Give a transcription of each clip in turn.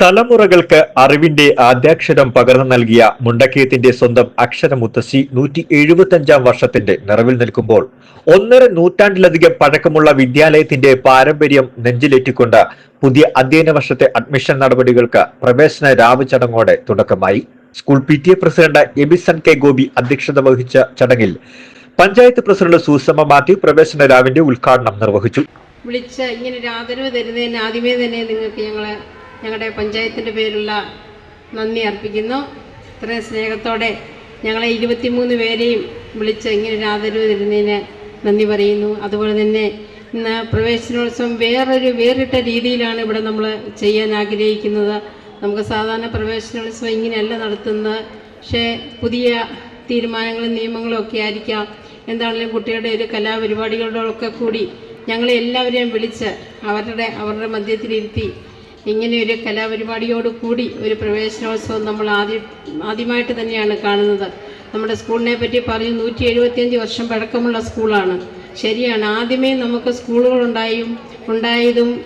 തലമുറകൾക്ക് അറിവിന്റെ ആദ്യാക്ഷരം പകർന്നു നൽകിയ മുണ്ടക്കയത്തിന്റെ സ്വന്തം അക്ഷരമുത്തശ്ശി നൂറ്റി എഴുപത്തഞ്ചാം വർഷത്തിന്റെ നിറവിൽ നിൽക്കുമ്പോൾ ഒന്നര നൂറ്റാണ്ടിലധികം പഴക്കമുള്ള വിദ്യാലയത്തിന്റെ പാരമ്പര്യം നെഞ്ചിലേറ്റിക്കൊണ്ട് പുതിയ അധ്യയന വർഷത്തെ അഡ്മിഷൻ നടപടികൾക്ക് പ്രവേശന രാവ് ചടങ്ങോടെ തുടക്കമായി. School P T A president Abison K Gopi അധ്യക്ഷത വഹിച്ച ചടങ്ങിൽ പഞ്ചായത്ത് പ്രസിഡന്റ് സൂസമ്മ മാത്യു പ്രവേശന രാവിന്റെ ഉദ്ഘാടനം നിർവഹിച്ചു. വിളിച്ച് ഇങ്ങനെ ഒരു ആദരവ് തരുന്നതിന് ആദ്യമേ തന്നെ നിങ്ങൾക്ക് ഞങ്ങൾ ഞങ്ങളുടെ പഞ്ചായത്തിന്റെ പേരുള്ള നന്ദി അർപ്പിക്കുന്നു. ഇത്രയും സ്നേഹത്തോടെ ഞങ്ങളെ ഇരുപത്തിമൂന്ന് പേരെയും വിളിച്ച് ഇങ്ങനെ ഒരു ആദരവ് തരുന്നതിന് നന്ദി പറയുന്നു. അതുപോലെ തന്നെ ഇന്ന് പ്രവേശനോത്സവം വേറൊരു വേറിട്ട രീതിയിലാണ് ഇവിടെ നമ്മൾ ചെയ്യാൻ ആഗ്രഹിക്കുന്നത്. നമുക്ക് സാധാരണ പ്രവേശനോത്സവം ഇങ്ങനെയല്ല നടത്തുന്നത്. പക്ഷേ പുതിയ തീരുമാനങ്ങളും നിയമങ്ങളും ഒക്കെ ആയിരിക്കാം. എന്താണെങ്കിലും കുട്ടികളുടെ ഒരു കലാപരിപാടികളോടൊക്കെ കൂടി ഞങ്ങളെ എല്ലാവരെയും വിളിച്ച് അവരുടെ അവരുടെ മധ്യത്തിലിരുത്തി ഇങ്ങനെ ഒരു കലാപരിപാടിയോട് കൂടി ഒരു പ്രവേശനോത്സവം നമ്മൾ ആദ്യം ആദ്യമായിട്ട് തന്നെയാണ് കാണുന്നത്. നമ്മുടെ സ്കൂളിനെ പറ്റി പറഞ്ഞ് നൂറ്റി എഴുപത്തിയഞ്ച് വർഷം പഴക്കമുള്ള സ്കൂളാണ്. ശരിയാണ്. ആദ്യമേ നമുക്ക് സ്കൂളുകളുണ്ടായും ഉണ്ടായതും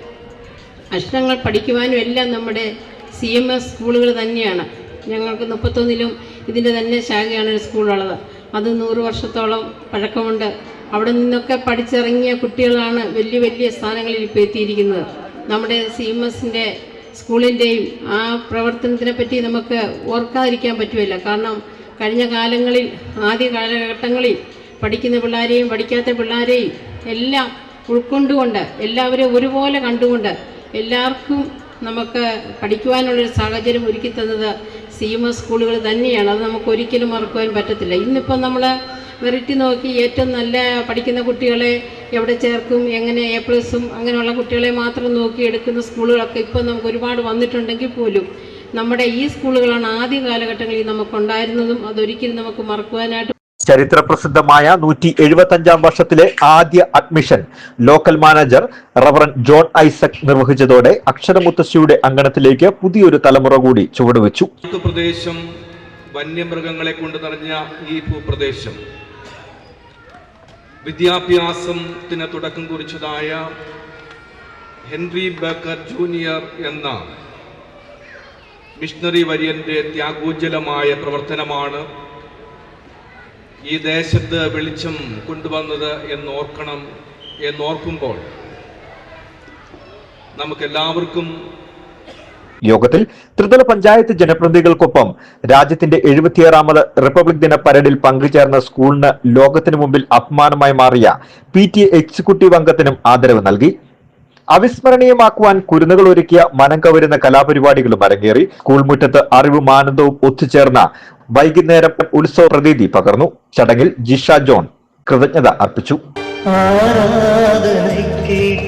അക്ഷരങ്ങൾ പഠിക്കുവാനും എല്ലാം നമ്മുടെ സി എം എസ് സ്കൂളുകൾ തന്നെയാണ്. ഞങ്ങൾക്ക് മുപ്പത്തൊന്നിലും ഇതിന്റെ തന്നെ ശാഖയാണ് ഒരു സ്കൂളുള്ളത്. അത് നൂറ് വർഷത്തോളം പഴക്കമുണ്ട്. അവിടെ നിന്നൊക്കെ പഠിച്ചിറങ്ങിയ കുട്ടികളാണ് വലിയ വലിയ സ്ഥാനങ്ങളിൽ ഇപ്പോൾ എത്തിയിരിക്കുന്നത്. നമ്മുടെ സി എം എസിന്റെ സ്കൂളിന്റെയും ആ പ്രവർത്തനത്തിനെ പറ്റി നമുക്ക് ഓർക്കാതിരിക്കാൻ പറ്റുമല്ല കാരണം കഴിഞ്ഞ കാലങ്ങളിൽ ആദ്യ കാലഘട്ടങ്ങളിൽ പഠിക്കുന്ന പിള്ളേരെയും പഠിക്കാത്ത പിള്ളേരെയും എല്ലാം ഉൾക്കൊണ്ടുകൊണ്ട് എല്ലാവരെയും ഒരുപോലെ കണ്ടുകൊണ്ട് എല്ലാവർക്കും നമുക്ക് പഠിക്കുവാനുള്ളൊരു സാഹചര്യം ഒരുക്കി തന്നത് സി എം എസ് സ്കൂളുകൾ തന്നെയാണ്. അത് നമുക്ക് ഒരിക്കലും മറക്കുവാൻ പറ്റത്തില്ല. ഇന്നിപ്പം നമ്മൾ വെറൈറ്റി നോക്കി ഏറ്റവും നല്ല പഠിക്കുന്ന കുട്ടികളെ എവിടെ ചേർക്കും എങ്ങനെ എ പ്ലസും അങ്ങനെയുള്ള കുട്ടികളെ മാത്രം നോക്കി എടുക്കുന്ന സ്കൂളുകളൊക്കെ ഇപ്പോൾ നമുക്ക് ഒരുപാട് വന്നിട്ടുണ്ടെങ്കിൽ പോലും നമ്മുടെ ഈ സ്കൂളുകളാണ് ആദ്യ കാലഘട്ടങ്ങളിൽ നമുക്കുണ്ടായിരുന്നതും അതൊരിക്കലും നമുക്ക് മറക്കുവാനായിട്ട് ചരിത്ര പ്രസിദ്ധമായ നൂറ്റി എഴുപത്തി അഞ്ചാം വർഷത്തിലെ ആദ്യ admission local manager reverend John Isaac നിർവഹിച്ചതോടെ അക്ഷരമുത്തശ്ശിയുടെ അങ്കണത്തിലേക്ക് പുതിയൊരു തലമുറ കൂടി ചുവടുവെച്ചു. പ്രദേശം വന്യമൃഗങ്ങളെ കൊണ്ട് നിറഞ്ഞ ഈ ഭൂപ്രദേശം വിദ്യാഭ്യാസത്തിന് തുടക്കം കുറിച്ചതായ ഹെൻറി ബക്കർ ജൂനിയർ എന്ന മിഷണറി വര്യന്റെ ത്യാഗോജ്വലമായ പ്രവർത്തനമാണ് ഈ ദേശത്ത് വെളിച്ചം കൊണ്ടുവന്നത് എന്നോർക്കണം എന്നോർക്കുമ്പോൾ നമുക്കെല്ലാവർക്കും യോഗത്തിൽ ത്രിതല പഞ്ചായത്ത് ജനപ്രതിനിധികൾക്കൊപ്പം രാജ്യത്തിന്റെ എഴുപത്തിയാറാമത് റിപ്പബ്ലിക് ദിന പരേഡിൽ പങ്കുചേർന്ന സ്കൂളിന് ലോകത്തിനു മുമ്പിൽ അപമാനമായി മാറിയ പി ടി എക്സിക്യൂട്ടീവ് അംഗത്തിനും ആദരവ് നൽകി. അവിസ്മരണീയമാക്കുവാൻ കുരുന്നുകൾ ഒരുക്കിയ മനം കവരുന്ന കലാപരിപാടികളും അരങ്ങേറി. സ്കൂൾ മുറ്റത്ത് അറിവും ആനന്ദവും ഒത്തുചേർന്ന വൈകുന്നേരം ഉത്സവ പ്രതീതി പകർന്നു. ചടങ്ങിൽ ജിഷ ജോൺ കൃതജ്ഞത അർപ്പിച്ചു. ആരാധനയ്ക്കേറ്റ്